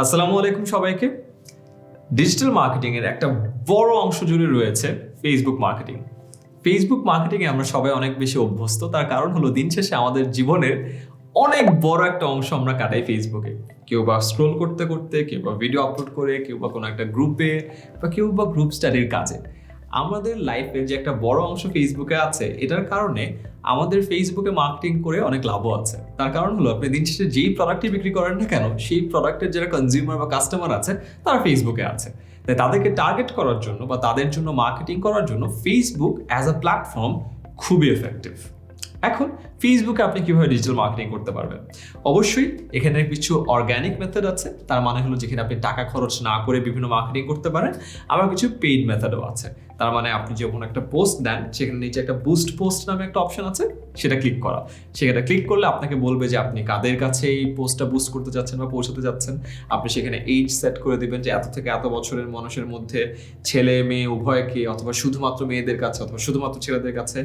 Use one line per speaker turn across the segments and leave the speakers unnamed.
আসসালামু আলাইকুম সবাইকে। ডিজিটাল মার্কেটিং এর একটা বড় অংশ জুড়ে রয়েছে ফেসবুক মার্কেটিং ফেসবুক মার্কেটিং এ আমরা সবাই অনেক বেশি অভ্যস্ত, তার কারণ হলো দিন শেষে আমাদের জীবনের অনেক বড় একটা অংশ আমরা কাটাই ফেসবুকে কেউ বা স্ক্রোল করতে করতে, কেউ বা ভিডিও আপলোড করে, কেউ বা কোনো একটা গ্রুপে বা কেউ বা গ্রুপ স্টাডির কাজে। আমাদের লাইফের যে একটা বড় অংশ ফেসবুকে আছে, এটার কারণে আমাদের ফেসবুকে মার্কেটিং করে অনেক লাভও আছে। তার কারণ হলো, আপনি দিন শেষে যেই প্রোডাক্টই বিক্রি করেন না কেন, সেই প্রোডাক্টের যারা কনজিউমার বা কাস্টমার আছে, তারা ফেসবুকে আছে। তাই তাদেরকে টার্গেট করার জন্য বা তাদের জন্য মার্কেটিং করার জন্য ফেসবুক অ্যাজ আ প্ল্যাটফর্ম খুবই এফেক্টিভ এখন ফেসবুকে আপনি কীভাবে ডিজিটাল মার্কেটিং করতে পারবেন? অবশ্যই, এখানে কিছু অর্গ্যানিক মেথড আছে। তার মানে হলো, যেখানে আপনি টাকা খরচ না করে বিভিন্ন মার্কেটিং করতে পারেন। আবার কিছু পেইড মেথডও আছে। তার মানে আপনি যখন একটা পোস্ট দেন, সেখানে নিচে একটা বুস্ট পোস্ট নামে একটা অপশন আছে, সেটা ক্লিক করা। সেখানে ক্লিক করলে আপনাকে বলবে যে আপনি কাদের কাছে এই পোস্টটা বুস্ট করতে যাচ্ছেন বা পৌঁছাতে যাচ্ছেন। আপনি সেখানে এইজ সেট করে দিবেন যে এত থেকে এত বছরের মানুষের মধ্যে ছেলে, মেয়ে উভয়কে অথবা শুধুমাত্র মেয়েদের কাছে অথবা শুধুমাত্র ছেলেদের কাছে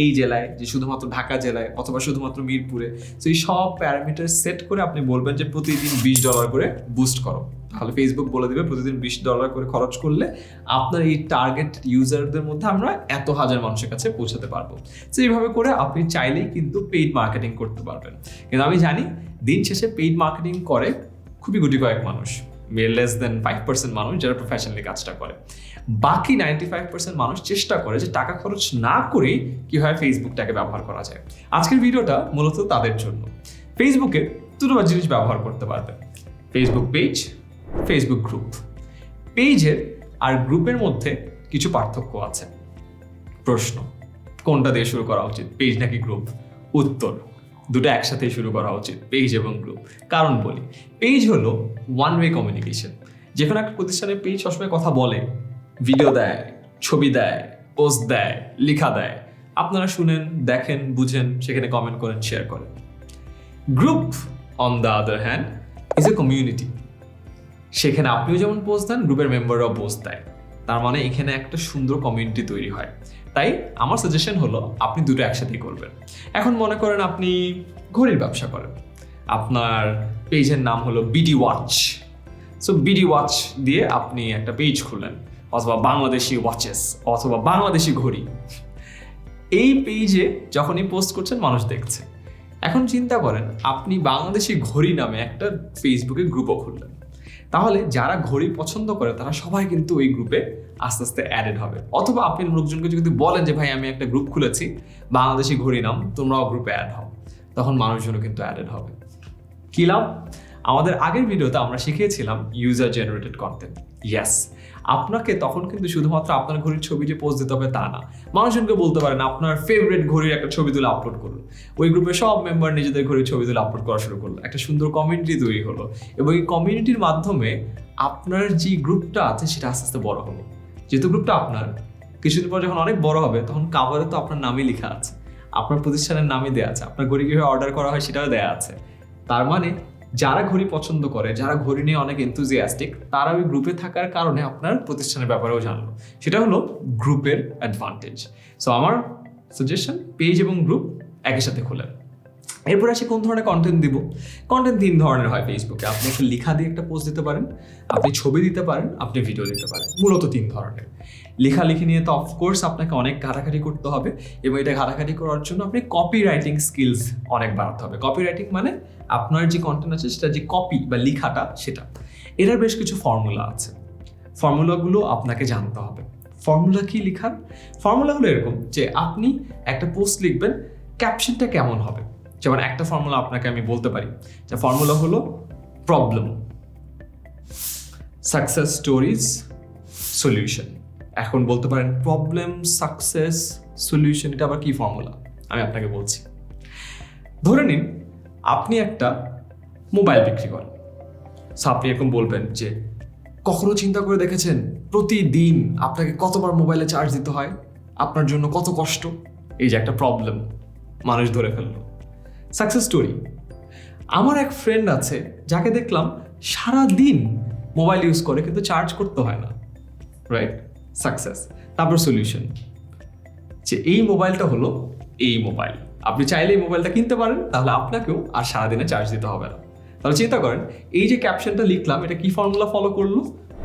এই জেলায়, যে শুধুমাত্র ঢাকা জেলায় অথবা শুধুমাত্র মিরপুরে। তো এই সব প্যারামিটার সেট করে আপনি বলবেন যে প্রতিদিন বিশ ডলার করে বুস্ট করো। তাহলে ফেসবুক বলে দেবে প্রতিদিন বিশ ডলার করে খরচ করলে আপনার এই টার্গেট ইউজারদের মধ্যে আমরা এত হাজার মানুষের কাছে পৌঁছাতে পারব। তো এইভাবে করে আপনি চাইলেই কিন্তু পেইড মার্কেটিং করতে পারবেন। কিন্তু আমি জানি দিন শেষে পেইড মার্কেটিং করে খুবই গুটি কয়েক মানুষ লেস দেন ফাইভ পার্সেন্ট মানুষ যারা প্রফেশনালি কাজটা করে। বাকি নাইনটি ফাইভ পার্সেন্ট মানুষ চেষ্টা করে যে টাকা খরচ না করেই কীভাবে ফেসবুকটাকে ব্যবহার করা যায়। আজকের ভিডিওটা মূলত তাদের জন্য। ফেসবুকে দুটো জিনিস ব্যবহার করতে পারবেন। ফেসবুক পেজ ফেসবুক গ্রুপ পেজের আর গ্রুপের মধ্যে কিছু পার্থক্য আছে। প্রশ্ন, কোনটা দিয়ে শুরু করা উচিত পেজ নাকি গ্রুপ উত্তর, দুটো একসাথেই শুরু করা উচিত পেজ এবং গ্রুপ কারণ বলি পেজ হলো ওয়ান ওয়ে কমিউনিকেশন যে কোনো একটা প্রতিষ্ঠানের পেজ সবসময় কথা বলে ভিডিও দেয়, ছবি দেয় পোস্ট দেয়, লেখা দেয়। আপনারা শুনেন, দেখেন, বুঝেন, সেখানে কমেন্ট করেন শেয়ার করেন। Group on the other hand is a community সেখানে আপনিও যেমন পোস্ট দেন গ্রুপের মেম্বাররাও পোস্ট দেয়। তার মানে এখানে একটা সুন্দর কমিউনিটি তৈরি হয়। তাই আমার সাজেশন হলো, আপনি দুটো একসাথেই করবেন। এখন মনে করেন আপনি ঘড়ির ব্যবসা করেন। আপনার পেজের নাম হলো BD watch so BD watch দিয়ে আপনি একটা পেজ খুললেন, অথবা বাংলাদেশি ওয়াচেস অথবা বাংলাদেশি ঘড়ি। এই পেজে যখনই পোস্ট করছেন, মানুষ দেখছে। এখন চিন্তা করেন, আপনি বাংলাদেশি ঘড়ি নামে একটা ফেসবুকে গ্রুপও খুললেন। তাহলে যারা ঘড়ি পছন্দ করে, তারা সবাই কিন্তু ওই গ্রুপে আস্তে আস্তে অ্যাডেড হবে। অথবা আপনি লোকজনকে যদি বলেন যে, ভাই, আমি একটা গ্রুপ খুলেছি, বাংলাদেশি ঘড়ি নাম তোমরাও গ্রুপে অ্যাড হও। তখন মানুষজনও কিন্তু অ্যাডেড হবে। কি লাভ? আমাদের আগের ভিডিওতে আমরা শিখিয়েছিলাম ইউজার জেনারেটেড কন্টেন্ট ইয়েস আপনাকে তখন কিন্তু শুধুমাত্র আপনার ঘড়ির ছবি যে পোস্ট দিতে হবে তা না। মানুষজনকে বলতে পারেন, আপনার ফেভারিট ঘড়ির একটা ছবি তুলে আপলোড করুন। ওই গ্রুপে সব মেম্বার নিজেদের ঘড়ির ছবি তুলে আপলোড করা শুরু করল। একটা সুন্দর কমিউনিটি তৈরি হলো এবং এই কমিউনিটির মাধ্যমে আপনার যে গ্রুপটা আছে সেটা আস্তে আস্তে বড় হলো। যেহেতু গ্রুপটা আপনার, কিছুদিন পর যখন অনেক বড় হবে তখন কাভারে তো আপনার নামই লেখা আছে। আপনার প্রতিষ্ঠানের নামই দেওয়া আছে। আপনার ঘড়ি কীভাবে অর্ডার করা হয় সেটাও দেওয়া আছে। তার মানে যারা ঘড়ি পছন্দ করে, যারা ঘড়ি নিয়ে অনেক এনথুজিয়াস্টিক তারা ওই গ্রুপে থাকার কারণে আপনার প্রতিষ্ঠানের ব্যাপারেও জানলো। সেটা হলো গ্রুপের অ্যাডভান্টেজ সো আমার সাজেশন পেজ এবং গ্রুপ একই সাথে খোলেন। এরপর আসি কোন ধরনের কন্টেন্ট দিব? কন্টেন্ট তিন ধরনের হয় ফেসবুকে আপনি একটা লেখা দিয়ে একটা পোস্ট দিতে পারেন, আপনি ছবি দিতে পারেন, আপনি ভিডিও দিতে পারেন। মূলত তিন ধরনের। লেখালেখি নিয়ে তো অফকোর্স আপনাকে অনেক ঘাটাঘাটি করতে হবে এবং এটা ঘাটাঘাটি করার জন্য আপনি কপি রাইটিং স্কিলস অনেক বাড়াতে হবে। কপি রাইটিং মানে আপনার যে কন্টেন্ট আছে সেটা যে কপি বা লেখাটা সেটা। এটার বেশ কিছু ফর্মুলা আছে। ফর্মুলাগুলো আপনাকে জানতে হবে। ফর্মুলা কি লেখার? ফর্মুলা হলো এরকম যে আপনি একটা পোস্ট লিখবেন ক্যাপশনটা কেমন হবে? যেমন একটা ফর্মুলা আপনাকে আমি বলতে পারি। যে ফর্মুলা হলো প্রবলেম সাকসেস স্টোরিজ সলিউশন এখন বলতে পারেন প্রবলেম সাকসেস সলিউশন এটা আবার কি ফর্মুলা আমি আপনাকে বলছি। ধরে নিন, আপনি একটা মোবাইল বিক্রি করেন। সো আপনি এরকম বলবেন যে, কখনো চিন্তা করে দেখেছেন প্রতিদিন আপনাকে কতবার মোবাইলে চার্জ দিতে হয়? আপনার জন্য কত কষ্ট? এই যে একটা প্রবলেম মানুষ ধরে ফেলল। সাকসেস স্টোরি আমার এক ফ্রেন্ড আছে, যাকে দেখলাম সারা দিন মোবাইল ইউজ করে, কিন্তু চার্জ করতে হয় না। রাইট সাকসেস তারপর সলিউশন যে এই মোবাইলটা হলো এই মোবাইল আপনি চাইলে এই মোবাইলটা কিনতে পারেন, তাহলে আপনাকেও আর সারাদিনে চার্জ দিতে হবে না। তাহলে চিন্তা করেন, এই যে ক্যাপশনটা লিখলাম, এটা কি ফর্মুলা ফলো করল?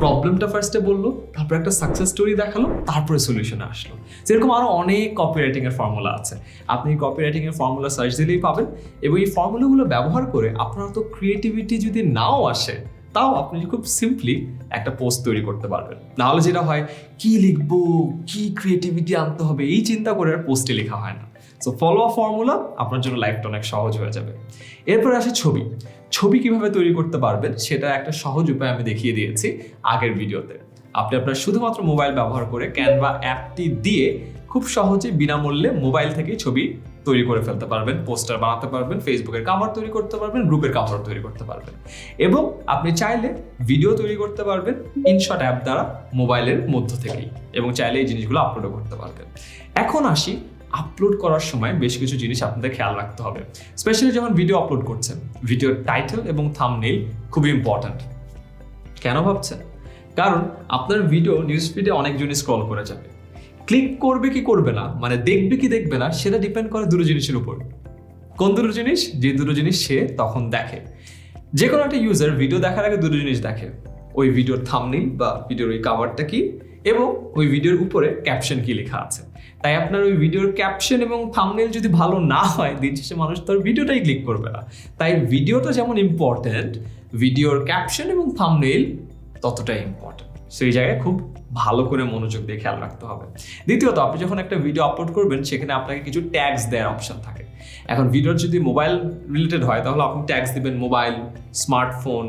প্রবলেমটা ফার্স্টে বলল, তারপর একটা সাকসেস স্টোরি দেখাল, তারপরে সলিউশনে আসলো। যেরকম আরও অনেক কপিরাইটিং এর ফর্মুলা আছে। আপনি কপিরাইটিং এর ফর্মুলা সার্চ দিলেই পাবেন এবং এই ফর্মুলাগুলো ব্যবহার করে আপনার তো ক্রিয়েটিভিটি যদি নাও আসে, তাও আপনি খুব সিম্পলি একটা পোস্ট তৈরি করতে পারবেন। নাহলে যেটা হয়, কি লিখব, কি ক্রিয়েটিভিটি আনতে হবে, এই চিন্তা করে আর পোস্টে লেখা হয় না। সো ফলো আ ফর্মুলা আপনার জন্য লাইফটা অনেক সহজ হয়ে যাবে। এরপরে আসে ছবি। ছবি কীভাবে তৈরি করতে পারবেন সেটা একটা সহজ উপায় আমি দেখিয়ে দিয়েছি আগের ভিডিওতে। আপনি আপনার শুধুমাত্র মোবাইল ব্যবহার করে ক্যানভা অ্যাপটি দিয়ে খুব সহজে বিনামূল্যে মোবাইল থেকেই ছবি তৈরি করে ফেলতে পারবেন, পোস্টার বানাতে পারবেন ফেসবুকের কাভার তৈরি করতে পারবেন, গ্রুপের কাভার তৈরি করতে পারবেন। এবং আপনি চাইলে ভিডিও তৈরি করতে পারবেন ইনশট অ্যাপ দ্বারা মোবাইলের মধ্য থেকেই এবং চাইলে এই জিনিসগুলো আপলোডও করতে পারবেন। এখন আসি আপলোড করার সময় বেশ কিছু জিনিস আপনাদের খেয়াল রাখতে হবে। স্পেশালি যখন ভিডিও আপলোড করছেন ভিডিওর টাইটেল এবং থামনেইল খুবই ইম্পর্ট্যান্ট কেন ভাবছেন? কারণ আপনার ভিডিও নিউজ ফিডে অনেকজনই স্ক্রল করে যাবে। ক্লিক করবে কি করবে না মানে দেখবে কি দেখবে না, সেটা ডিপেন্ড করে দুটো জিনিসের উপর। কোন দুটো জিনিস? যে দুটো জিনিস সে তখন দেখে। যে কোনো একটা ইউজার ভিডিও দেখার আগে দুটো জিনিস দেখে। ওই ভিডিওর থামনেইল বা ভিডিওর ওই কাভারটা কি? এবং ওই ভিডিওর উপরে ক্যাপশন কি লেখা আছে। তাই আপনার ওই ভিডিওর ক্যাপশন এবং থামনেইল যদি ভালো না হয়, দিন শেষে মানুষ তার ভিডিওটাই ক্লিক করবে না। তাই ভিডিওটা যেমন ইম্পর্ট্যান্ট ভিডিওর ক্যাপশন এবং থামনেইল ততটাই ইম্পর্ট্যান্ট সেই জায়গায় খুব ভালো করে মনোযোগ দিয়ে খেয়াল রাখতে হবে। দ্বিতীয়ত, আপনি যখন একটা ভিডিও আপলোড করবেন, সেখানে আপনাকে কিছু ট্যাগস দেওয়ার অপশন থাকে। এখন ভিডিওর যদি মোবাইল রিলেটেড হয়, তাহলে আপনি ট্যাগস দিবেন mobile smartphone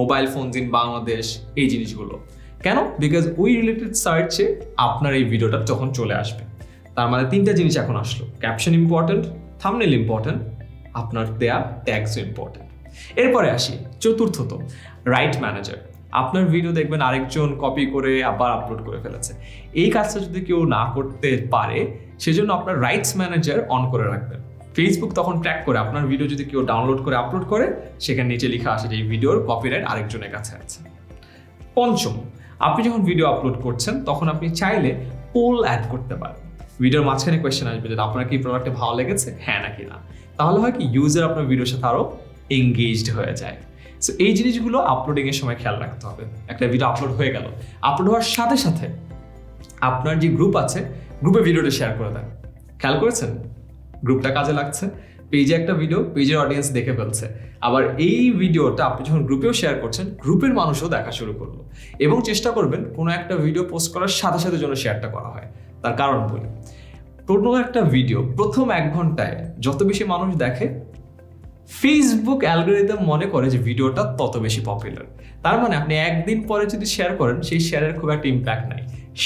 mobile phones in Bangladesh এই জিনিসগুলো। কেন? বিকজ ওই রিলেটেড সার্চে আপনার এই ভিডিওটা তখন চলে আসবে। তার মানে তিনটা জিনিস এখন আসলো। ক্যাপশন ইম্পর্ট্যান্ট থামনেল ইম্পর্ট্যান্ট আপনার দেয়া ট্যাগসও ইম্পর্ট্যান্ট এরপরে আসি, চতুর্থত রাইট ম্যানেজার আপনার ভিডিও দেখবেন আরেকজন কপি করে আবার আপলোড করে ফেলেছে। এই কাজটা যদি কেউ না করতে পারে, সেজন্য আপনার রাইটস ম্যানেজার অন করে রাখবেন। ফেসবুক তখন ট্র্যাক করে আপনার ভিডিও যদি কেউ ডাউনলোড করে আপলোড করে, সেখানে নিচে লেখা আসে যে এই ভিডিওর কপিরাইট আরেকজনের কাছে আছে। পঞ্চম আপনি যখন ভিডিও আপলোড করছেন, তখন আপনি চাইলে পোল অ্যাড করতে পারেন। ভিডিওর মাঝখানে কোয়েশ্চেন আসবে যে, আপনার কি প্রোডাক্টে ভালো লেগেছে? হ্যাঁ নাকি না। তাহলে হয় কি ইউজার আপনার ভিডিওর সাথে আরও এঙ্গেজড হয়ে যায়। সো এই জিনিসগুলো আপলোডিং এর সময় খেয়াল রাখতে হবে। একটা ভিডিও আপলোড হয়ে গেল। আপলোড হওয়ার সাথে সাথে আপনার যে গ্রুপ আছে গ্রুপে ভিডিওটা শেয়ার করে দেন। খেয়াল করেছেন? গ্রুপটা কাজে লাগছে। পেজে একটা ভিডিও পেজের অডিয়েন্স দেখে ফেলছে। আবার এই ভিডিওটা আপনি যখন গ্রুপেও শেয়ার করছেন গ্রুপের মানুষও দেখা শুরু করল। এবং চেষ্টা করবেন কোনো একটা ভিডিও পোস্ট করার সাথে সাথে যেন শেয়ারটা করা হয়। তার কারণ বলি কোনো একটা ভিডিও প্রথম এক ঘন্টায় যত বেশি মানুষ দেখে ফেসবুক অ্যালগোরিদম মনে করে যে ভিডিওটা তত বেশি পপুলার তার মানে আপনি একদিন পরে যদি শেয়ার করেন, সেই শেয়ারের খুব একটা ইম্প্যাক্ট নাই।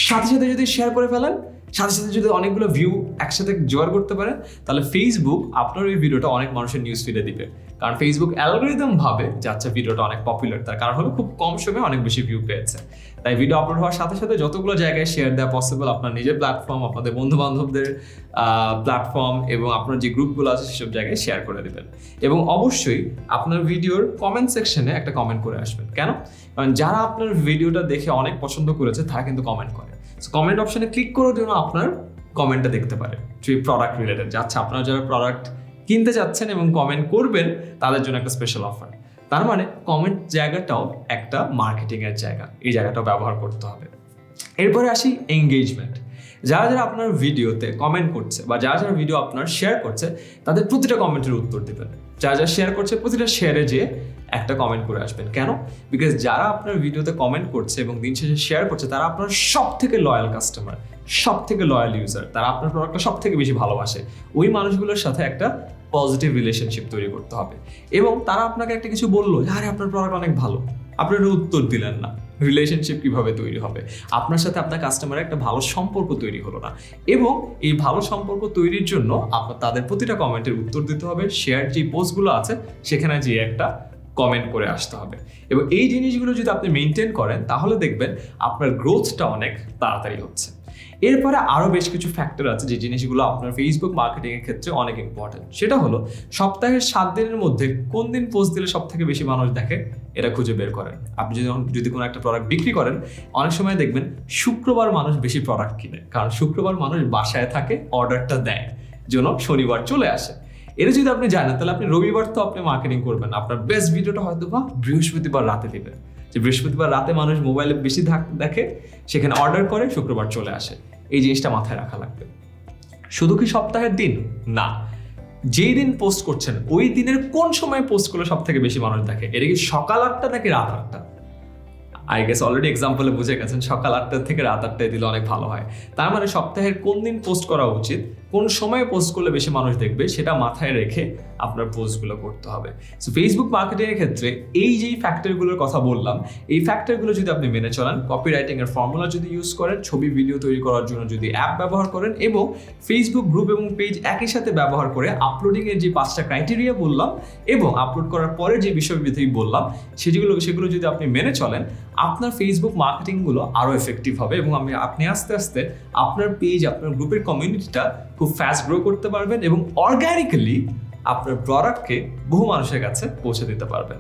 সাথে সাথে যদি শেয়ার করে ফেলেন সাথে সাথে যদি অনেকগুলো ভিউ একসাথে জোগাড় করতে পারে তাহলে ফেসবুক আপনার ওই ভিডিওটা অনেক মানুষের নিউজ ফিডে দিবে। কারণ ফেসবুক অ্যালগোরিদম ভাবে যে আচ্ছা ভিডিওটা অনেক পপুলার তার কারণ হলো খুব কম সময়ে অনেক বেশি ভিউ পেয়েছে। তাই ভিডিও আপলোড হওয়ার সাথে সাথে যতগুলো জায়গায় শেয়ার দেওয়া পসিবল আপনার নিজের প্ল্যাটফর্ম আপনাদের বন্ধু বান্ধবদের প্ল্যাটফর্ম এবং আপনার যে গ্রুপগুলো আছে সেসব জায়গায় শেয়ার করে দেবেন। এবং অবশ্যই আপনার ভিডিওর কমেন্ট সেকশনে একটা কমেন্ট করে আসবেন। কেন? কারণ যারা আপনার ভিডিওটা দেখে অনেক পছন্দ করেছে, তারা কিন্তু কমেন্ট করে। কমেন্ট অপশনে ক্লিক করার জন্য আপনার কমেন্টটা দেখতে পারে। যে প্রোডাক্ট রিলেটেড যাচ্ছে আপনারা যারা প্রোডাক্ট কিনতে যাচ্ছেন এবং কমেন্ট করবেন, তাদের জন্য একটা স্পেশাল অফার তার মানে কমেন্ট জায়গাটাও একটা মার্কেটিং এর জায়গা। এই জায়গাটাও ব্যবহার করতে হবে। এরপরে আসি এঙ্গেজমেন্ট যারা যারা আপনার ভিডিওতে কমেন্ট করছে বা যারা যারা ভিডিও আপনার শেয়ার করছে, তাদের প্রতিটা কমেন্টের উত্তর দেবেন। যারা যারা শেয়ার করছে, প্রতিটা শেয়ারে যেয়ে একটা কমেন্ট করে আসবেন। কেন? বিকজ যারা আপনার ভিডিওতে কমেন্ট করছে এবং দিন শেষে শেয়ার করছে, তারা আপনার সব থেকে লয়াল কাস্টমার সব থেকে লয়াল ইউজার তারা আপনার প্রোডাক্টটা সব থেকে বেশি ভালোবাসে। ওই মানুষগুলোর সাথে একটা পজিটিভ রিলেশনশিপ তৈরি করতে হবে। এবং তারা আপনাকে একটা কিছু বলল, আরে, আপনার প্রোডাক্ট অনেক ভালো। আপনি উত্তর দিলেন না। রিলেশনশিপ কীভাবে তৈরি হবে? আপনার সাথে আপনার কাস্টমারের একটা ভালো সম্পর্ক তৈরি হলো না। এবং এই ভালো সম্পর্ক তৈরির জন্য আপনার, তাদের প্রতিটা কমেন্টের উত্তর দিতে হবে। শেয়ার যে পোস্টগুলো আছে, সেখানে যে একটা কমেন্ট করে আসতে হবে। এবং এই জিনিসগুলো যদি আপনি মেনটেন করেন, তাহলে দেখবেন আপনার গ্রোথটা অনেক তাড়াতাড়ি হচ্ছে। এরপরে আরও বেশ কিছু ফ্যাক্টর আছে যে জিনিসগুলো আপনার ফেসবুক মার্কেটিংয়ের ক্ষেত্রে অনেক ইম্পর্টেন্ট সেটা হলো, সপ্তাহের সাত দিনের মধ্যে কোন দিন পোস্ট দিলে সব থেকে বেশি মানুষ দেখে, এটা খুঁজে বের করেন। আপনি যদি যদি কোনো একটা প্রোডাক্ট বিক্রি করেন, অনেক সময় দেখবেন শুক্রবার মানুষ বেশি প্রোডাক্ট কিনে। কারণ শুক্রবার মানুষ বাসায় থাকে অর্ডারটা দেয়। জন্য শনিবার চলে আসে। এটা যদি আপনি জানেন, তাহলে আপনি রবিবার তো আপনি মার্কেটিং করবেন আপনার বেস্ট ভিডিওটা হয়তো বা বৃহস্পতিবার রাতে দিবেন যে বৃহস্পতিবার রাতে মানুষ মোবাইলে বেশি দেখে, সেখানে অর্ডার করে, শুক্রবার চলে আসে। এই জিনিসটা মাথায় রাখা লাগবে। শুধু কি সপ্তাহের দিন? না। যেই দিন পোস্ট করছেন, ওই দিনের কোন সময় পোস্ট করলে সব থেকে বেশি মানুষ দেখে? এটা কি সকাল আটটা নাকি রাত আটটা? আই গেস অলরেডি এক্সাম্পলে বুঝে গেছেন, সকাল আটটা থেকে রাত আটটায় দিলে অনেক ভালো হয়। তার মানে সপ্তাহের কোন দিন পোস্ট করা উচিত? কোন সময়ে পোস্ট করলে বেশি মানুষ দেখবে সেটা মাথায় রেখে আপনার পোস্টগুলো করতে হবে। সো ফেসবুক মার্কেটিংয়ের ক্ষেত্রে এই যেই ফ্যাক্টরগুলোর কথা বললাম, এই ফ্যাক্টরগুলো যদি আপনি মেনে চলেন কপি রাইটিংয়ের ফর্মুলা যদি ইউজ করেন, ছবি ভিডিও তৈরি করার জন্য যদি অ্যাপ ব্যবহার করেন এবং ফেসবুক গ্রুপ এবং পেজ একই সাথে ব্যবহার করে আপলোডিংয়ের যে পাঁচটা ক্রাইটেরিয়া বললাম এবং আপলোড করার পরে যে বিষয়বিধি বললাম, সেগুলো সেগুলো যদি আপনি মেনে চলেন, আপনার ফেসবুক মার্কেটিংগুলো আরও এফেক্টিভ হবে এবং আমি আপনি আস্তে আস্তে আপনার পেজ আপনার গ্রুপের কমিউনিটিটা খুব ফাস্ট গ্রো করতে পারবেন এবং অর্গ্যানিক্যালি আপনার প্রোডাক্টকে বহু মানুষের কাছে পৌঁছে দিতে পারবেন।